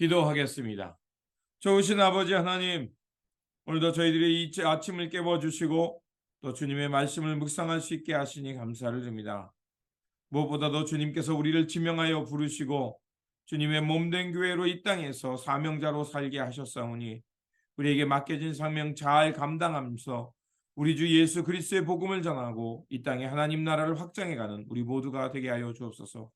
기도하겠습니다. 좋으신 아버지 하나님, 오늘도 저희들이 이 아침을 깨워주시고 또 주님의 말씀을 묵상할 수 있게 하시니 감사를 드립니다. 무엇보다도 주님께서 우리를 지명하여 부르시고 주님의 몸된 교회로 이 땅에서 사명자로 살게 하셨사오니 우리에게 맡겨진 사명 잘 감당하면서 우리 주 예수 그리스도의 복음을 전하고 이 땅에 하나님 나라를 확장해가는 우리 모두가 되게 하여 주옵소서.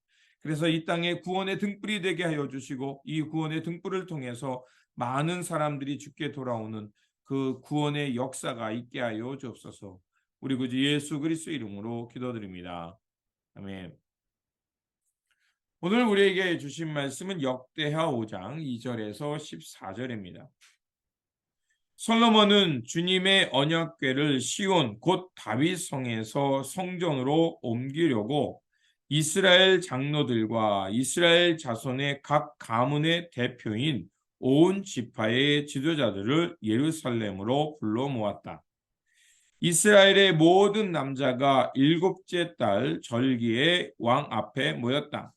그래서 이 땅에 구원의 등불이 되게 하여 주시고 이 구원의 등불을 통해서 많은 사람들이 죽게 돌아오는 그 구원의 역사가 있게 하여 주옵소서. 우리 구주 예수 그리스도 이름으로 기도드립니다. 아멘. 오늘 우리에게 주신 말씀은 역대하 5장 2절에서 14절입니다. 솔로몬은 주님의 언약궤를 시온 곧 다윗 성에서 성전으로 옮기려고 이스라엘 장로들과 이스라엘 자손의 각 가문의 대표인 온 지파의 지도자들을 예루살렘으로 불러 모았다. 이스라엘의 모든 남자가 일곱째 달 절기에 왕 앞에 모였다.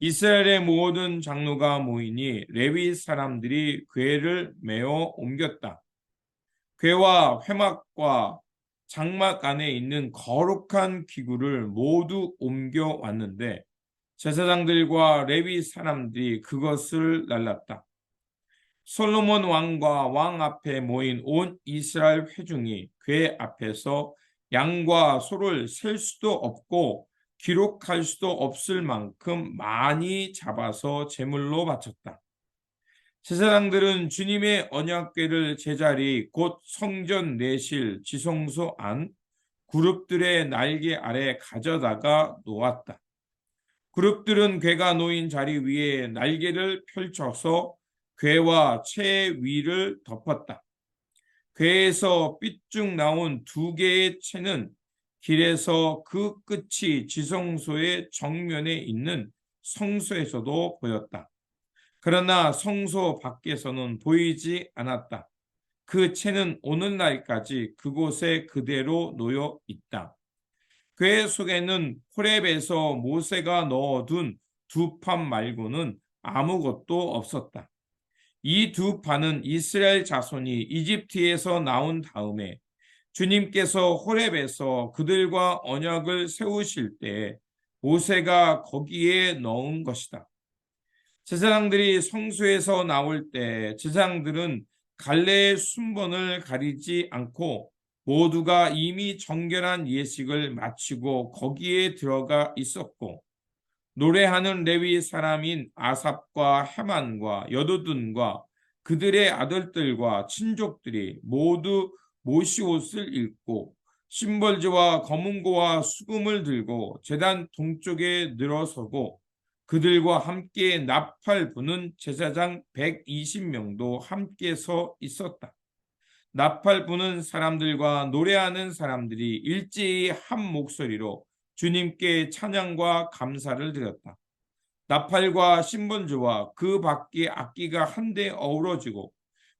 이스라엘의 모든 장로가 모이니 레위 사람들이 궤를 메어 옮겼다. 궤와 회막과 장막 안에 있는 거룩한 기구를 모두 옮겨 왔는데 제사장들과 레위 사람들이 그것을 날랐다. 솔로몬 왕과 왕 앞에 모인 온 이스라엘 회중이 궤 앞에서 양과 소를 셀 수도 없고 기록할 수도 없을 만큼 많이 잡아서 제물로 바쳤다. 제사장들은 주님의 언약궤를 제자리 곧 성전 내실 지성소 안 그룹들의 날개 아래 가져다가 놓았다. 그룹들은 궤가 놓인 자리 위에 날개를 펼쳐서 궤와 채 위를 덮었다. 궤에서 삐쭉 나온 두 개의 채는 길에서 그 끝이 지성소의 정면에 있는 성소에서도 보였다. 그러나 성소 밖에서는 보이지 않았다. 그 채는 오늘날까지 그곳에 그대로 놓여 있다. 궤 속에는 호렙에서 모세가 넣어둔 두 판 말고는 아무것도 없었다. 이 두 판은 이스라엘 자손이 이집트에서 나온 다음에 주님께서 호렙에서 그들과 언약을 세우실 때 모세가 거기에 넣은 것이다. 제사장들이 성소에서 나올 때 제사장들은 갈래의 순번을 가리지 않고 모두가 이미 정결한 예식을 마치고 거기에 들어가 있었고 노래하는 레위 사람인 아삽과 헤만과 여두둔과 그들의 아들들과 친족들이 모두 모시 옷을 입고 심벌지와 검은고와 수금을 들고 제단 동쪽에 늘어서고 그들과 함께 나팔 부는 제사장 120명도 함께 서 있었다. 나팔 부는 사람들과 노래하는 사람들이 일제히 한 목소리로 주님께 찬양과 감사를 드렸다. 나팔과 신번주와 그 밖에 악기가 한데 어우러지고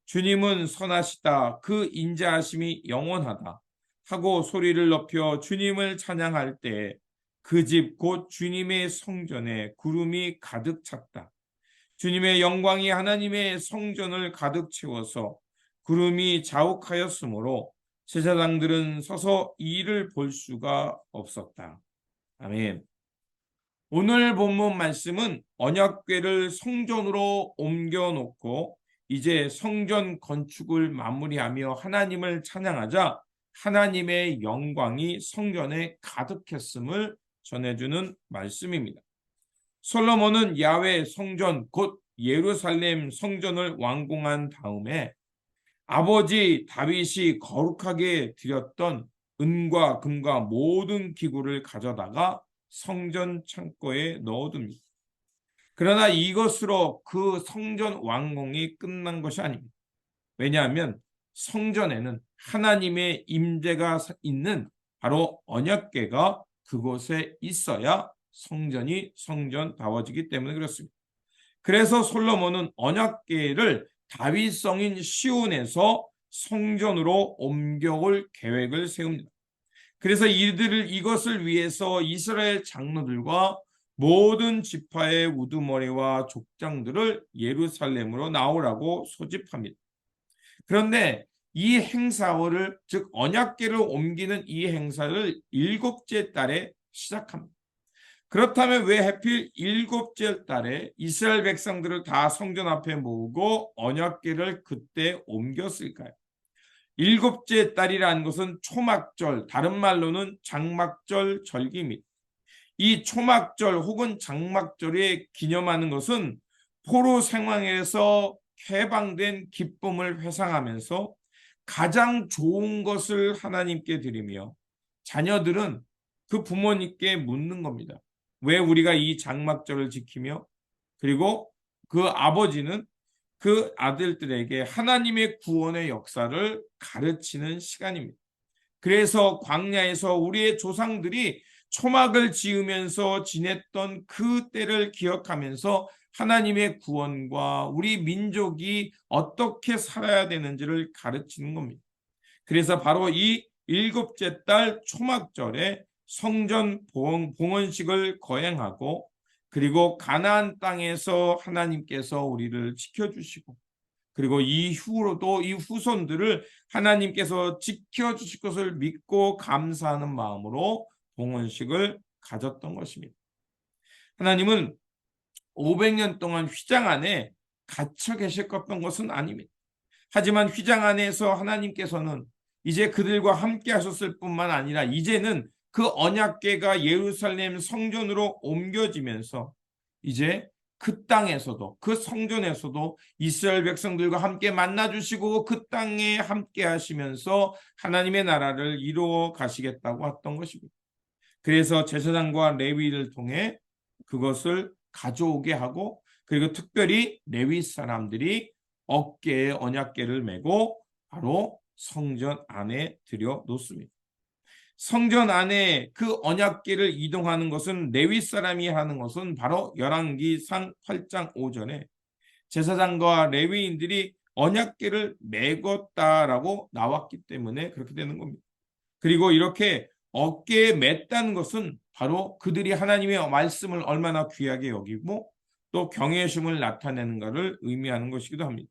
주님은 선하시다 그 인자하심이 영원하다 하고 소리를 높여 주님을 찬양할 때 그 집 곧 주님의 성전에 구름이 가득 찼다. 주님의 영광이 하나님의 성전을 가득 채워서 구름이 자욱하였으므로 제사장들은 서서 이를 볼 수가 없었다. 아멘. 오늘 본문 말씀은 언약궤를 성전으로 옮겨 놓고 이제 성전 건축을 마무리하며 하나님을 찬양하자 하나님의 영광이 성전에 가득했음을 전해주는 말씀입니다. 솔로몬은 야외 성전 곧 예루살렘 성전을 완공한 다음에 아버지 다윗이 거룩하게 드렸던 은과 금과 모든 기구를 가져다가 성전 창고에 넣어둡니다. 그러나 이것으로 그 성전 완공이 끝난 것이 아닙니다. 왜냐하면 성전에는 하나님의 임재가 있는 바로 언약궤가 그곳에 있어야 성전이 성전다워지기 때문에 그렇습니다. 그래서 솔로몬은 언약궤를 다윗 성인 시온에서 성전으로 옮겨올 계획을 세웁니다. 그래서 이들을 이것을 위해서 이스라엘 장로들과 모든 지파의 우두머리와 족장들을 예루살렘으로 나오라고 소집합니다. 그런데 이 행사를 즉 언약궤를 옮기는 이 행사를 일곱째 달에 시작합니다. 그렇다면 왜 하필 일곱째 달에 이스라엘 백성들을 다 성전 앞에 모으고 언약궤를 그때 옮겼을까요? 일곱째 달이라는 것은 초막절, 다른 말로는 장막절 절기입니다. 이 초막절 혹은 장막절에 기념하는 것은 포로 상황에서 해방된 기쁨을 회상하면서 가장 좋은 것을 하나님께 드리며 자녀들은 그 부모님께 묻는 겁니다. 왜 우리가 이 장막절을 지키며 그리고 그 아버지는 그 아들들에게 하나님의 구원의 역사를 가르치는 시간입니다. 그래서 광야에서 우리의 조상들이 초막을 지으면서 지냈던 그 때를 기억하면서 하나님의 구원과 우리 민족이 어떻게 살아야 되는지를 가르치는 겁니다. 그래서 바로 이 일곱째 달 초막절에 성전 봉헌식을 거행하고 그리고 가나안 땅에서 하나님께서 우리를 지켜주시고 그리고 이후로도 이 후손들을 하나님께서 지켜주실 것을 믿고 감사하는 마음으로 봉헌식을 가졌던 것입니다. 하나님은 500년 동안 휘장 안에 갇혀 계셨던 것은 아닙니다. 하지만 휘장 안에서 하나님께서는 이제 그들과 함께 하셨을 뿐만 아니라 이제는 그 언약궤가 예루살렘 성전으로 옮겨지면서 이제 그 땅에서도 그 성전에서도 이스라엘 백성들과 함께 만나 주시고 그 땅에 함께 하시면서 하나님의 나라를 이루어 가시겠다고 했던 것입니다. 그래서 제사장과 레위를 통해 그것을 가져오게 하고 그리고 특별히 레위 사람들이 어깨에 언약궤를 메고 바로 성전 안에 들여 놓습니다. 성전 안에 그 언약궤를 이동하는 것은 레위 사람이 하는 것은 바로 열왕기상 8장 5절에 제사장과 레위인들이 언약궤를 메었다라고 나왔기 때문에 그렇게 되는 겁니다. 그리고 이렇게 어깨에 맸다는 것은 바로 그들이 하나님의 말씀을 얼마나 귀하게 여기고 또 경외심을 나타내는 것을 의미하는 것이기도 합니다.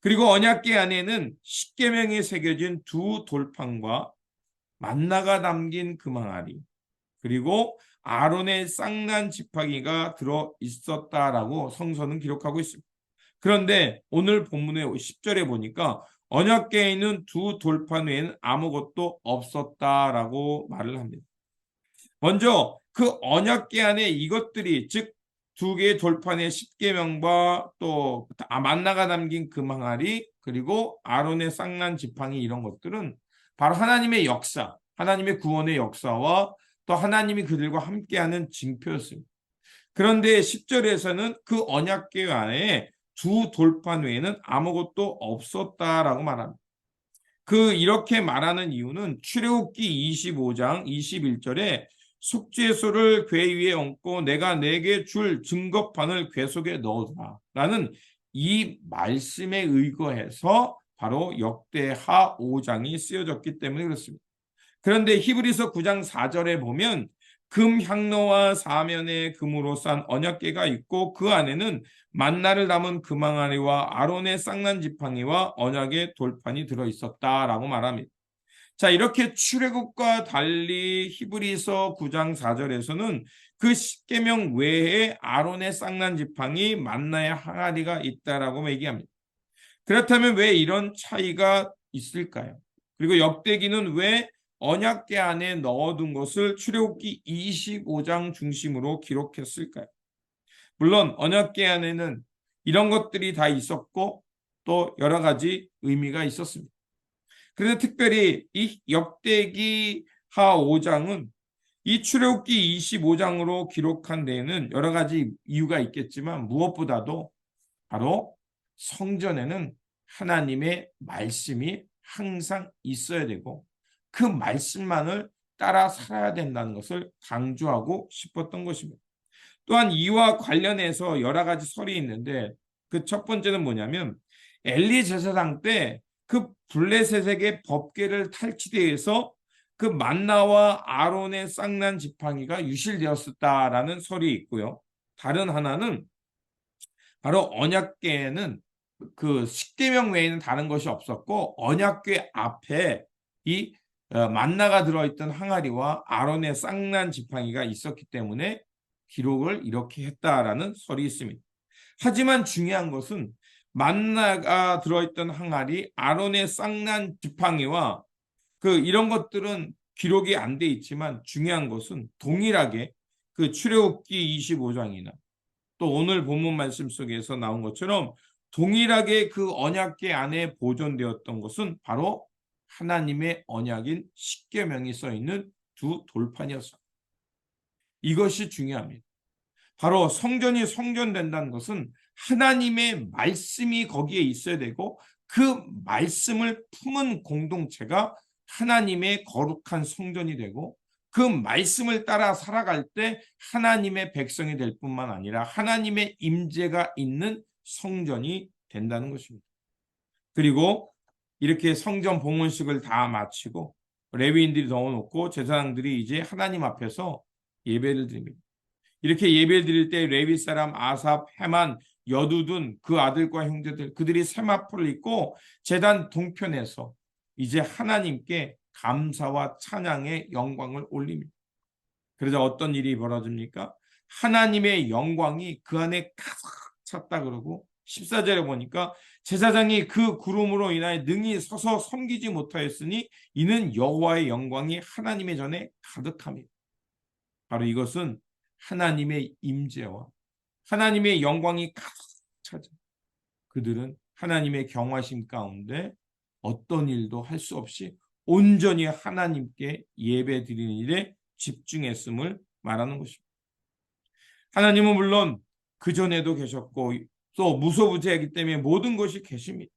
그리고 언약궤 안에는 십계명이 새겨진 두 돌판과 만나가 담긴 금항아리 그리고 아론의 쌍난 지팡이가 들어 있었다라고 성서는 기록하고 있습니다. 그런데 오늘 본문의 10절에 보니까 언약궤에 있는 두 돌판 외에는 아무것도 없었다라고 말을 합니다. 먼저 그 언약궤 안에 이것들이 즉 두 개의 돌판의 십계명과 또 만나가 담긴 금항아리 그리고 아론의 쌍난 지팡이 이런 것들은 바로 하나님의 역사, 하나님의 구원의 역사와 또 하나님이 그들과 함께하는 징표였습니다. 그런데 10절에서는 그 언약궤 안에 두 돌판 외에는 아무것도 없었다라고 말합니다. 그 이렇게 말하는 이유는 출애굽기 25장 21절에 속죄소를 궤 위에 얹고 내가 내게 줄 증거판을 궤 속에 넣어라라는 이 말씀에 의거해서 바로 역대하 5장이 쓰여졌기 때문에 그렇습니다. 그런데 히브리서 9장 4절에 보면 금 향로와 사면에 금으로 싼 언약궤가 있고 그 안에는 만나를 담은 금항아리와 아론의 쌍난 지팡이와 언약의 돌판이 들어 있었다라고 말합니다. 자, 이렇게 출애굽과 달리 히브리서 9장 4절에서는 그 십계명 외에 아론의 쌍난 지팡이 만나의 항아리가 있다라고 얘기합니다. 그렇다면 왜 이런 차이가 있을까요? 그리고 역대기는 왜 언약계 안에 넣어둔 것을 출애굽기 25장 중심으로 기록했을까요? 물론 언약계 안에는 이런 것들이 다 있었고 또 여러 가지 의미가 있었습니다. 그래서 특별히 이 역대기 하 5장은 이 출애굽기 25장으로 기록한 데에는 여러 가지 이유가 있겠지만 무엇보다도 바로 성전에는 하나님의 말씀이 항상 있어야 되고 그 말씀만을 따라 살아야 된다는 것을 강조하고 싶었던 것입니다. 또한 이와 관련해서 여러 가지 설이 있는데 그 첫 번째는 뭐냐면 엘리 제사장 때 그 블레셋에게 법궤를 탈취대해서 그 만나와 아론의 쌍난 지팡이가 유실되었었다라는 설이 있고요. 다른 하나는 바로 언약궤에는 그 십계명 외에는 다른 것이 없었고 언약궤 앞에 이 어, 만나가 들어있던 항아리와 아론의 쌍난 지팡이가 있었기 때문에 기록을 이렇게 했다라는 설이 있습니다. 하지만 중요한 것은 만나가 들어있던 항아리, 아론의 쌍난 지팡이와 그 이런 것들은 기록이 안 돼 있지만 중요한 것은 동일하게 그 출애굽기 25장이나 또 오늘 본문 말씀 속에서 나온 것처럼 동일하게 그 언약궤 안에 보존되었던 것은 바로 하나님의 언약인 십계명이 써 있는 두 돌판이었습니다. 이것이 중요합니다. 바로 성전이 성전된다는 것은 하나님의 말씀이 거기에 있어야 되고 그 말씀을 품은 공동체가 하나님의 거룩한 성전이 되고 그 말씀을 따라 살아갈 때 하나님의 백성이 될 뿐만 아니라 하나님의 임재가 있는 성전이 된다는 것입니다. 그리고 이렇게 성전 봉헌식을 다 마치고 레위인들이 넣어놓고 제사장들이 이제 하나님 앞에서 예배를 드립니다. 이렇게 예배를 드릴 때 레위 사람 아삽, 헤만, 여두둔 그 아들과 형제들 그들이 세마포를 입고 제단 동편에서 이제 하나님께 감사와 찬양의 영광을 올립니다. 그래서 어떤 일이 벌어집니까? 하나님의 영광이 그 안에 가득 찼다 그러고 14절에 보니까 제사장이 그 구름으로 인하여 능히 서서 섬기지 못하였으니 이는 여호와의 영광이 하나님의 전에 가득함이다. 바로 이것은 하나님의 임재와 하나님의 영광이 가득 차죠. 그들은 하나님의 경화심 가운데 어떤 일도 할 수 없이 온전히 하나님께 예배 드리는 일에 집중했음을 말하는 것입니다. 하나님은 물론 그 전에도 계셨고 또 무소부재이기 때문에 모든 것이 계십니다.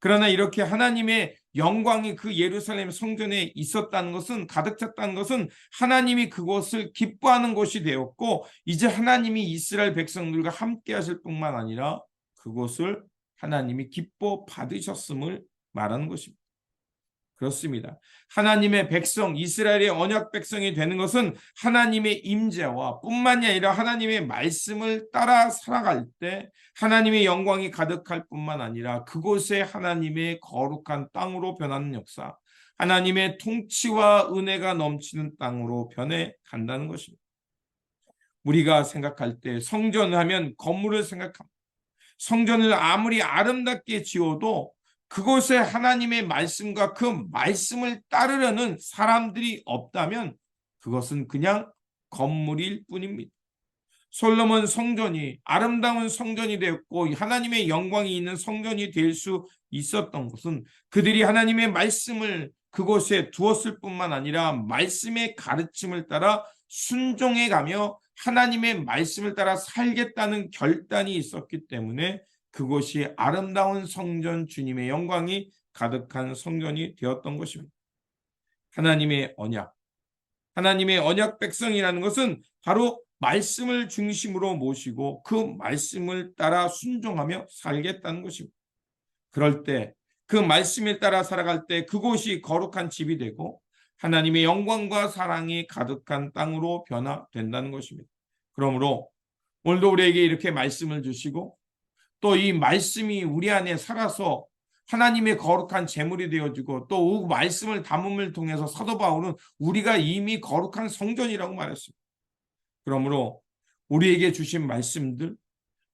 그러나 이렇게 하나님의 영광이 그 예루살렘 성전에 있었다는 것은 가득 찼다는 것은 하나님이 그곳을 기뻐하는 곳이 되었고 이제 하나님이 이스라엘 백성들과 함께 하실 뿐만 아니라 그곳을 하나님이 기뻐 받으셨음을 말하는 것입니다. 그렇습니다. 하나님의 백성, 이스라엘의 언약 백성이 되는 것은 하나님의 임재와 뿐만이 아니라 하나님의 말씀을 따라 살아갈 때 하나님의 영광이 가득할 뿐만 아니라 그곳에 하나님의 거룩한 땅으로 변하는 역사, 하나님의 통치와 은혜가 넘치는 땅으로 변해 간다는 것입니다. 우리가 생각할 때 성전하면 건물을 생각합니다. 성전을 아무리 아름답게 지어도 그곳에 하나님의 말씀과 그 말씀을 따르려는 사람들이 없다면 그것은 그냥 건물일 뿐입니다. 솔로몬 성전이 아름다운 성전이 되었고 하나님의 영광이 있는 성전이 될 수 있었던 것은 그들이 하나님의 말씀을 그곳에 두었을 뿐만 아니라 말씀의 가르침을 따라 순종해 가며 하나님의 말씀을 따라 살겠다는 결단이 있었기 때문에 그곳이 아름다운 성전 주님의 영광이 가득한 성전이 되었던 것입니다. 하나님의 언약. 하나님의 언약 백성이라는 것은 바로 말씀을 중심으로 모시고 그 말씀을 따라 순종하며 살겠다는 것입니다. 그럴 때 그 말씀에 따라 살아갈 때 그곳이 거룩한 집이 되고 하나님의 영광과 사랑이 가득한 땅으로 변화된다는 것입니다. 그러므로 오늘도 우리에게 이렇게 말씀을 주시고 또 이 말씀이 우리 안에 살아서 하나님의 거룩한 제물이 되어지고 또 말씀을 담음을 통해서 사도 바울은 우리가 이미 거룩한 성전이라고 말했습니다. 그러므로 우리에게 주신 말씀들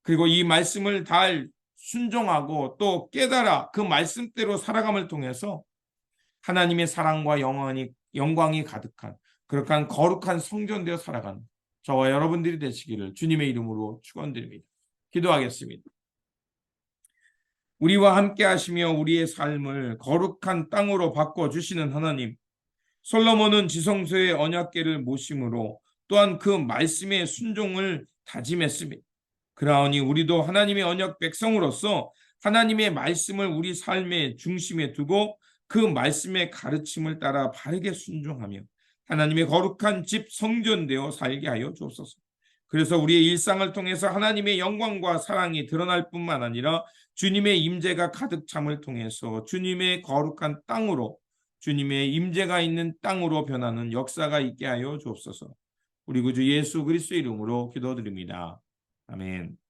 그리고 이 말씀을 잘 순종하고 또 깨달아 그 말씀대로 살아감을 통해서 하나님의 사랑과 영광이 영광이 가득한 그렇게 거룩한 성전 되어 살아가는 저와 여러분들이 되시기를 주님의 이름으로 축원드립니다. 기도하겠습니다. 우리와 함께 하시며 우리의 삶을 거룩한 땅으로 바꿔 주시는 하나님. 솔로몬은 지성소의 언약궤를 모심으로 또한 그 말씀의 순종을 다짐했습니다. 그러하니 우리도 하나님의 언약 백성으로서 하나님의 말씀을 우리 삶의 중심에 두고 그 말씀의 가르침을 따라 바르게 순종하며 하나님의 거룩한 집 성전되어 살게 하여 주옵소서. 그래서 우리의 일상을 통해서 하나님의 영광과 사랑이 드러날 뿐만 아니라 주님의 임재가 가득 참을 통해서 주님의 거룩한 땅으로 주님의 임재가 있는 땅으로 변하는 역사가 있게 하여 주옵소서. 우리 구주 예수 그리스도 이름으로 기도드립니다. 아멘.